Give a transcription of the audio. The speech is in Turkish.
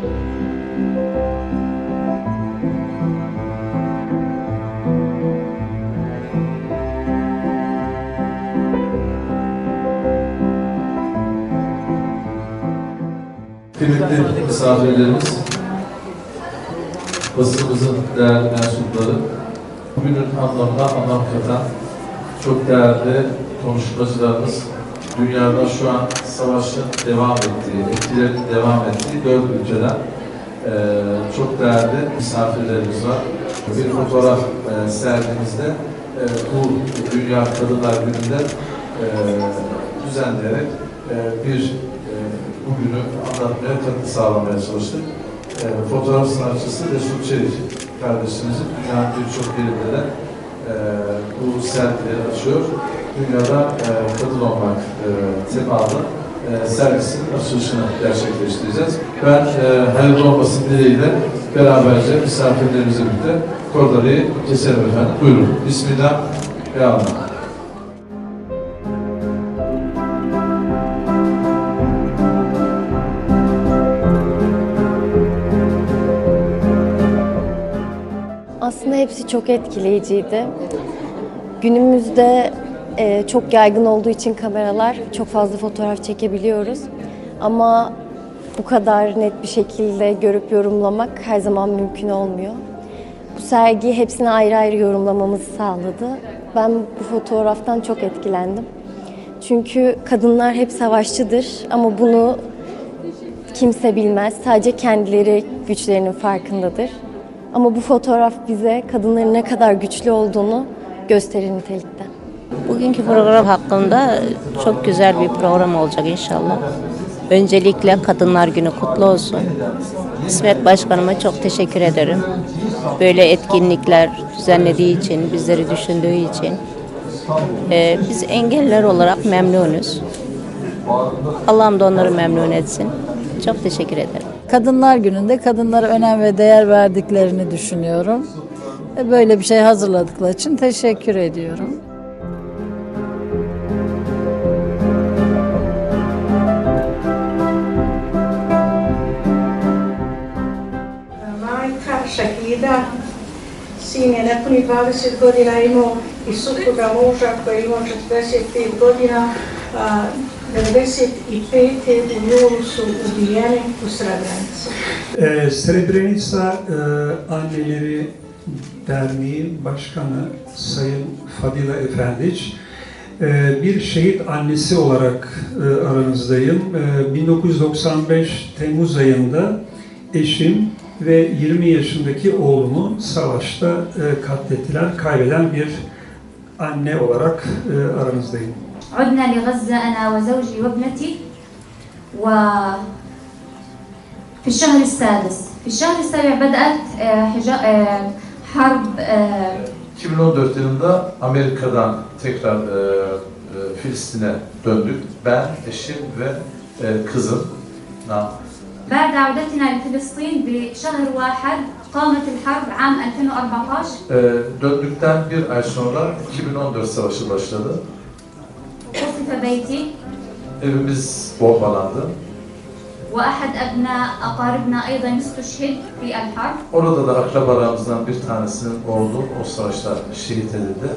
Kıymetli misafirlerimiz, basınımızın değerli mensupları, bugünün anlamına anlam katan çok değerli konuşmacılarımız, dünyada şu an savaşın devam ettiği, etkilerin devam ettiği dört ülkeden eee, çok değerli misafirlerimiz var. Bir fotoğraf eee, sergimizde eee, bu Dünya Kadınlar Günü'nde eee, düzenleyerek eee, bir eee, bugünü anlatmaya katkı sağlamaya çalıştık. Eee, fotoğraf sanatçısı Resul Çelik kardeşimizin dünyanın birçok yerinde de eee, bu sergileri açıyor. Dünyada eee, kadın olmak eee temalı eee, sergisinin açılışını gerçekleştireceğiz. Ben eee hayırlı olmasın dileğiyle beraberce misafirlerimizle birlikte kordalayı keselim efendim. Buyurun. Bismillah ve Allah. Aslında hepsi çok etkileyiciydi. Günümüzde e, çok yaygın olduğu için kameralar çok fazla fotoğraf çekebiliyoruz. Ama bu kadar net bir şekilde görüp yorumlamak her zaman mümkün olmuyor. Bu sergi hepsini ayrı ayrı yorumlamamızı sağladı. Ben bu fotoğraftan çok etkilendim. Çünkü kadınlar hep savaşçıdır ama bunu kimse bilmez. Sadece kendileri güçlerinin farkındadır. Ama bu fotoğraf bize kadınların ne kadar güçlü olduğunu gösterir nitelikte. Bugünkü program hakkında çok güzel bir program olacak inşallah. Öncelikle Kadınlar Günü kutlu olsun. İsmet Başkanıma çok teşekkür ederim. Böyle etkinlikler düzenlediği için, bizleri düşündüğü için. Ee, biz engelliler olarak memnunuz. Allah'ım da onları memnun etsin. Çok teşekkür ederim. Kadınlar Günü'nde kadınlara önem ve değer verdiklerini düşünüyorum. Ve Böyle bir şey hazırladıkları için teşekkür ediyorum. Sinja nepuni 20 godina imao i supruga muža koji je imao 45 godina, a 95. u su ubijeni u Srebrenici. Ee, Srebrenica e, Anneleri Derneği Başkanı Sayın Fadila Efendiç, e, bir şehit annesi olarak e, aranızdayım. E, 1995 Temmuz ayında eşim ve 20 yaşındaki oğlumu savaşta e, katlettiler, kaybeden bir anne olarak e, aranızdayım. عدنا لغزة أنا وزوجي وابنتي و في الشهر السادس في الشهر السابع بدأت آه، حجا- آه، حرب آه، 2014 yılında Amerika'dan tekrar e, e, Filistin'e döndük. Ben, eşim ve e, kızım. Na, بعد عودتنا لفلسطين بشهر واحد قامت الحرب عام 2014 e, döndükten bir ay sonra 2014 savaşı başladı. قصف بيتي Evimiz bombalandı. وأحد أبناء أقاربنا أيضا استشهد في الحرب Orada da akrabalarımızdan bir tanesinin oğlu o savaşta şehit edildi.